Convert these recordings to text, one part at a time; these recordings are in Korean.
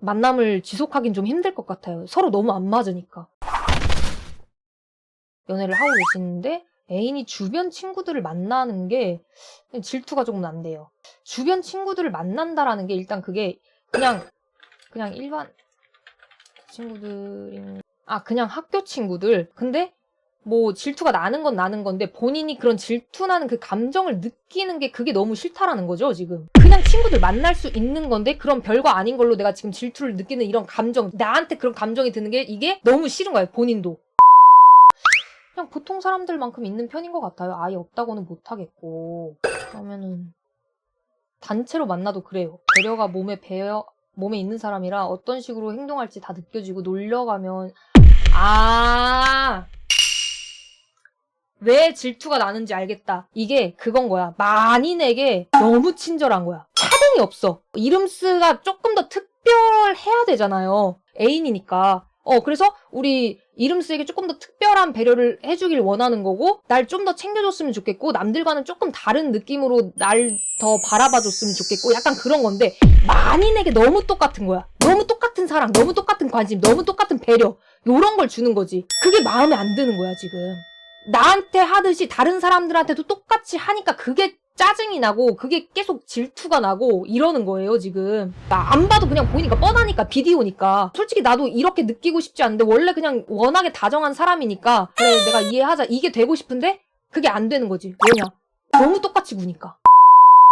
만남을 지속하긴 좀 힘들 것 같아요. 서로 너무 안 맞으니까. 연애를 하고 계시는데 애인이 주변 친구들을 만나는 게 질투가 조금 난대요. 주변 친구들을 만난다라는 게 일단 그게 그냥 그냥 일반 친구들인 아 그냥 학교 친구들. 근데 뭐 질투가 나는 건 나는 건데 본인이 그런 질투나는 그 감정을 느끼는 게 그게 너무 싫다라는 거죠 지금. 그냥 친구들 만날 수 있는 건데 그런 별거 아닌 걸로 내가 지금 질투를 느끼는 이런 감정 나한테 그런 감정이 드는 게 이게 너무 싫은 거예요 본인도. 그냥 보통 사람들만큼 있는 편인 것 같아요. 아예 없다고는 못하겠고. 그러면은 단체로 만나도 그래요. 배려가 몸에 배어 몸에 있는 사람이라 어떤 식으로 행동할지 다 느껴지고 놀려가면 아 왜 질투가 나는지 알겠다. 이게 그건 거야. 만인에게 너무 친절한 거야. 차등이 없어. 이름스가 조금 더 특별해야 되잖아요. 애인이니까. 어, 그래서 우리 이름스에게 조금 더 특별한 배려를 해주길 원하는 거고, 날 좀 더 챙겨줬으면 좋겠고, 남들과는 조금 다른 느낌으로 날 더 바라봐줬으면 좋겠고, 약간 그런 건데, 만인에게 너무 똑같은 거야. 너무 똑같은 사랑, 너무 똑같은 관심, 너무 똑같은 배려, 요런 걸 주는 거지. 그게 마음에 안 드는 거야, 지금. 나한테 하듯이 다른 사람들한테도 똑같이 하니까 그게 짜증이 나고 그게 계속 질투가 나고 이러는 거예요 지금 나 안 봐도 그냥 보이니까 뻔하니까 비디오니까 솔직히 나도 이렇게 느끼고 싶지 않은데 원래 그냥 워낙에 다정한 사람이니까 그래 내가 이해하자 이게 되고 싶은데 그게 안 되는 거지 뭐냐 너무 똑같이 구니까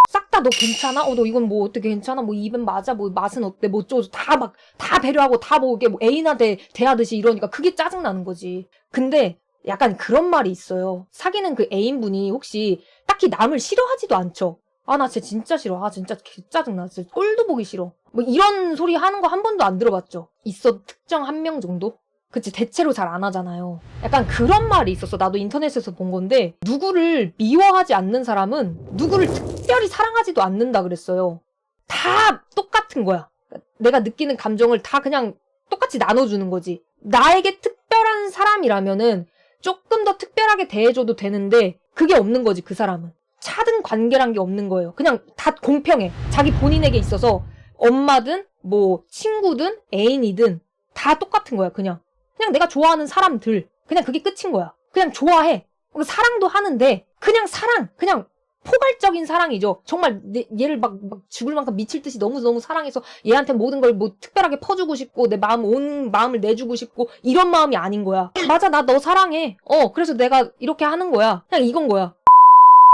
싹 다 너 괜찮아? 어 너 이건 뭐 어떻게 괜찮아? 뭐 입은 맞아? 뭐 맛은 어때? 뭐 어쩌고 다막 다 배려하고 다 뭐 이게 뭐 애인한테 대하듯이 이러니까 그게 짜증 나는 거지 근데 약간 그런 말이 있어요. 사귀는 그 애인분이 혹시 딱히 남을 싫어하지도 않죠. 아, 나 쟤 진짜 싫어. 아, 진짜 개 짜증나. 진짜 꼴도 보기 싫어. 뭐 이런 소리 하는 거 한 번도 안 들어봤죠. 있어 특정 한 명 정도? 그치, 대체로 잘 안 하잖아요. 약간 그런 말이 있었어. 나도 인터넷에서 본 건데, 누구를 미워하지 않는 사람은 누구를 특별히 사랑하지도 않는다 그랬어요. 다 똑같은 거야. 내가 느끼는 감정을 다 그냥 똑같이 나눠주는 거지. 나에게 특별한 사람이라면은 조금 더 특별하게 대해줘도 되는데 그게 없는 거지 그 사람은. 차등 관계란 게 없는 거예요. 그냥 다 공평해. 자기 본인에게 있어서 엄마든 뭐 친구든 애인이든 다 똑같은 거야 그냥. 그냥 내가 좋아하는 사람들. 그냥 그게 끝인 거야. 그냥 좋아해. 사랑도 하는데 그냥 사랑 그냥 포괄적인 사랑이죠. 정말 내, 얘를 막, 막 죽을 만큼 미칠 듯이 너무너무 사랑해서 얘한테 모든 걸 뭐 특별하게 퍼주고 싶고 내 마음 온 마음을 내주고 싶고 이런 마음이 아닌 거야. 맞아 나 너 사랑해. 어 그래서 내가 이렇게 하는 거야. 그냥 이건 거야.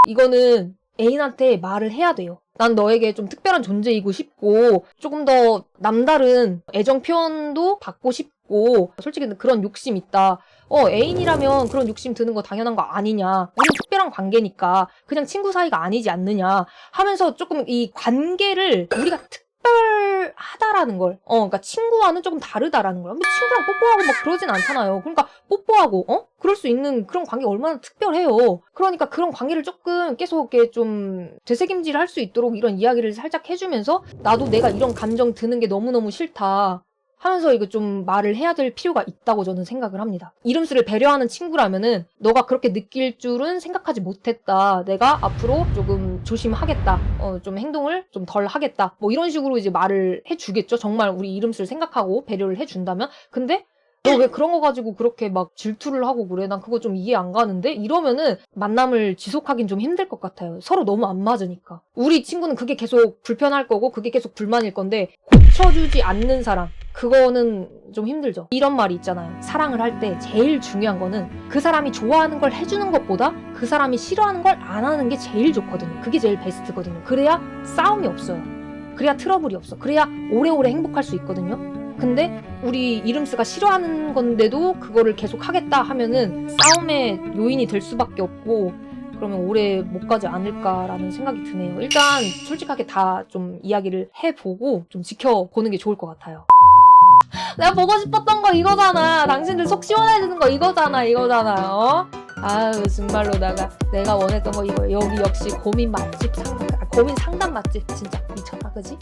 이거는 애인한테 말을 해야 돼요. 난 너에게 좀 특별한 존재이고 싶고 조금 더 남다른 애정 표현도 받고 싶고 솔직히 그런 욕심 있다. 어 애인이라면 그런 욕심 드는 거 당연한 거 아니냐. 우린 특별한 관계니까 그냥 친구 사이가 아니지 않느냐 하면서 조금 이 관계를 우리가 특 별하다라는 걸, 어, 그러니까 친구와는 조금 다르다라는 걸. 근데 친구랑 뽀뽀하고 막 그러진 않잖아요. 그러니까 뽀뽀하고, 어? 그럴 수 있는 그런 관계 얼마나 특별해요. 그러니까 그런 관계를 조금 계속 이렇게 좀 되새김질 할 수 있도록 이런 이야기를 살짝 해주면서 나도 내가 이런 감정 드는 게 너무너무 싫다. 하면서 이거 좀 말을 해야 될 필요가 있다고 저는 생각을 합니다. 이름수를 배려하는 친구라면은 너가 그렇게 느낄 줄은 생각하지 못했다. 내가 앞으로 조금 조심하겠다. 어, 좀 행동을 좀 덜 하겠다. 뭐 이런 식으로 이제 말을 해주겠죠. 정말 우리 이름수를 생각하고 배려를 해준다면. 근데 너왜 그런 거 가지고 그렇게 막 질투를 하고 그래? 난 그거 좀 이해 안 가는데? 이러면은 만남을 지속하긴 좀 힘들 것 같아요. 서로 너무 안 맞으니까. 우리 친구는 그게 계속 불편할 거고, 그게 계속 불만일 건데, 고쳐주지 않는 사람. 그거는 좀 힘들죠. 이런 말이 있잖아요. 사랑을 할 때 제일 중요한 거는 그 사람이 좋아하는 걸 해주는 것보다 그 사람이 싫어하는 걸 안 하는 게 제일 좋거든요. 그게 제일 베스트거든요. 그래야 싸움이 없어요. 그래야 트러블이 없어. 그래야 오래오래 행복할 수 있거든요. 근데 우리 이름스가 싫어하는 건데도 그거를 계속 하겠다 하면은 싸움의 요인이 될 수밖에 없고 그러면 오래 못 가지 않을까라는 생각이 드네요. 일단 솔직하게 다 좀 이야기를 해보고 좀 지켜보는 게 좋을 것 같아요. 내가 보고 싶었던 거 이거잖아. 당신들 속 시원해지는 거 이거잖아, 이거잖아. 어? 아유 정말로 내가 내가 원했던 거 이거 여기 역시 고민 맛집 상담 아, 고민 상담 맛집 진짜 미쳤다 그지?